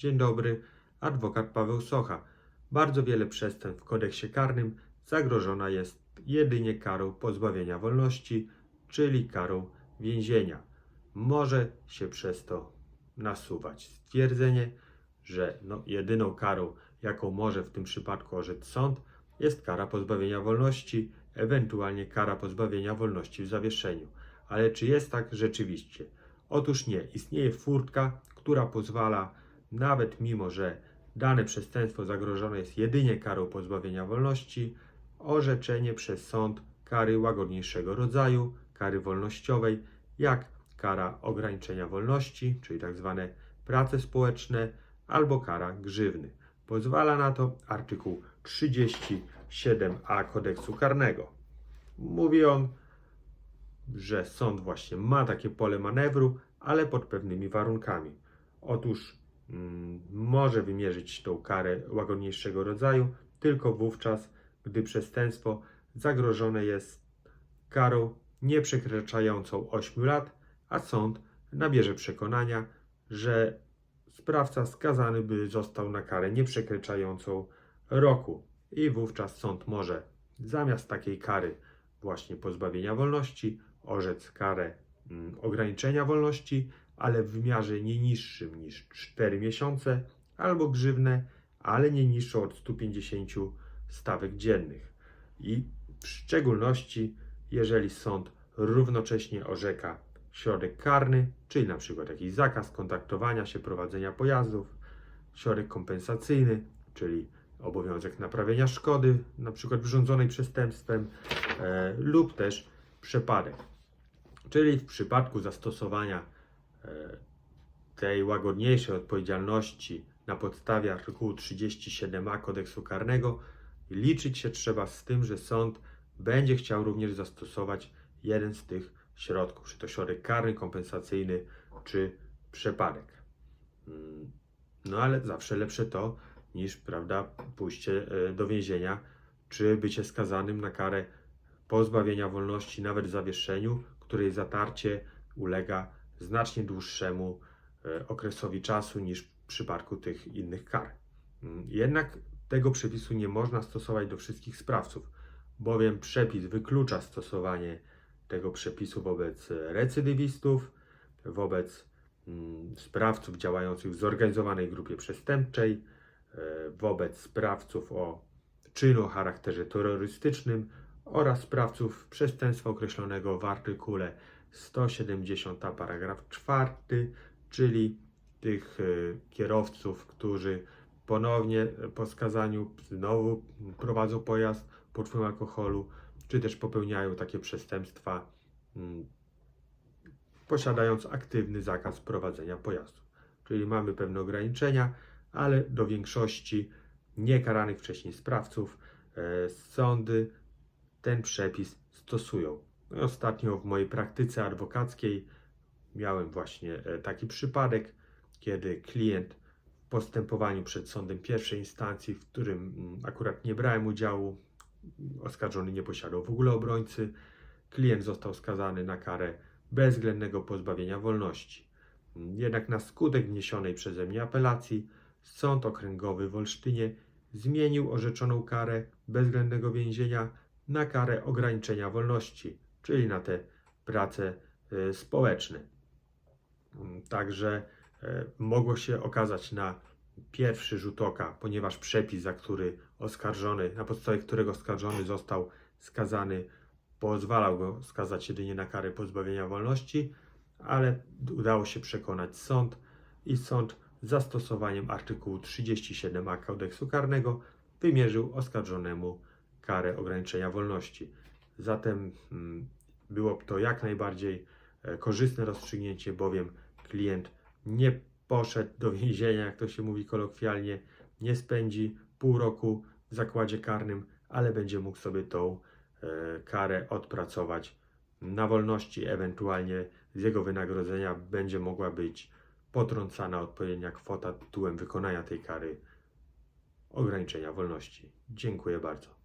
Dzień dobry, adwokat Paweł Socha. Bardzo wiele przestępstw w kodeksie karnym zagrożona jest jedynie karą pozbawienia wolności, czyli karą więzienia. Może się przez to nasuwać stwierdzenie, że no, jedyną karą, jaką może w tym przypadku orzec sąd, jest kara pozbawienia wolności, ewentualnie kara pozbawienia wolności w zawieszeniu. Ale czy jest tak rzeczywiście? Otóż nie. Istnieje furtka, która pozwala, nawet mimo że dane przestępstwo zagrożone jest jedynie karą pozbawienia wolności, orzeczenie przez sąd kary łagodniejszego rodzaju, kary wolnościowej, jak kara ograniczenia wolności, czyli tak zwane prace społeczne, albo kara grzywny. Pozwala na to artykuł 37a kodeksu karnego. Mówi on, że sąd właśnie ma takie pole manewru, ale pod pewnymi warunkami. Otóż może wymierzyć tą karę łagodniejszego rodzaju tylko wówczas, gdy przestępstwo zagrożone jest karą nie przekraczającą 8 lat, a sąd nabierze przekonania, że sprawca skazany by został na karę nie przekraczającą roku. I wówczas sąd może zamiast takiej kary właśnie pozbawienia wolności orzec karę mm, ograniczenia wolności, ale w wymiarze nie niższym niż 4 miesiące, albo grzywnę, ale nie niższą od 150 stawek dziennych. I w szczególności, jeżeli sąd równocześnie orzeka środek karny, czyli na przykład jakiś zakaz kontaktowania się, prowadzenia pojazdów, środek kompensacyjny, czyli obowiązek naprawienia szkody, na przykład wyrządzonej przestępstwem, e, lub też przepadek. Czyli w przypadku zastosowania tej łagodniejszej odpowiedzialności na podstawie artykułu 37a kodeksu karnego liczyć się trzeba z tym, że sąd będzie chciał również zastosować jeden z tych środków, czy to środek karny, kompensacyjny, czy przepadek. Mm, No ale zawsze lepsze to niż, prawda, pójście e, do więzienia, czy bycie skazanym na karę pozbawienia wolności, nawet w zawieszeniu, której zatarcie ulega znacznie dłuższemu e, okresowi czasu niż w przypadku tych innych kar. Mm, Jednak tego przepisu nie można stosować do wszystkich sprawców, bowiem przepis wyklucza stosowanie tego przepisu wobec recydywistów, wobec mm, sprawców działających w zorganizowanej grupie przestępczej, e, wobec sprawców o czynu o charakterze terrorystycznym oraz sprawców przestępstwa określonego w artykule 170 paragraf 4, czyli tych e, kierowców, którzy ponownie e, po skazaniu znowu prowadzą pojazd pod wpływem alkoholu, czy też popełniają takie przestępstwa, mm, posiadając aktywny zakaz prowadzenia pojazdu. Czyli mamy pewne ograniczenia, ale do większości niekaranych wcześniej sprawców e, sądy ten przepis stosują. Ostatnio w mojej praktyce adwokackiej miałem właśnie e, taki przypadek, kiedy klient w postępowaniu przed sądem pierwszej instancji, w którym mm, akurat nie brałem udziału, oskarżony nie posiadał w ogóle obrońcy, klient został skazany na karę bezwzględnego pozbawienia wolności. Jednak na skutek wniesionej przeze mnie apelacji Sąd Okręgowy w Olsztynie zmienił orzeczoną karę bezwzględnego więzienia na karę ograniczenia wolności, czyli na te prace e, społeczne. Mm, Także e, mogło się okazać na pierwszy rzut oka, ponieważ przepis, za który oskarżony, na podstawie którego oskarżony został skazany, pozwalał go skazać jedynie na karę pozbawienia wolności, ale udało się przekonać sąd i sąd zastosowaniem artykułu 37a kodeksu karnego wymierzył oskarżonemu karę ograniczenia wolności. Zatem mm, było to jak najbardziej e, korzystne rozstrzygnięcie, bowiem klient nie poszedł do więzienia, jak to się mówi kolokwialnie, nie spędzi pół roku w zakładzie karnym, ale będzie mógł sobie tą e, karę odpracować na wolności, ewentualnie z jego wynagrodzenia będzie mogła być potrącana odpowiednia kwota tytułem wykonania tej kary ograniczenia wolności. Dziękuję bardzo.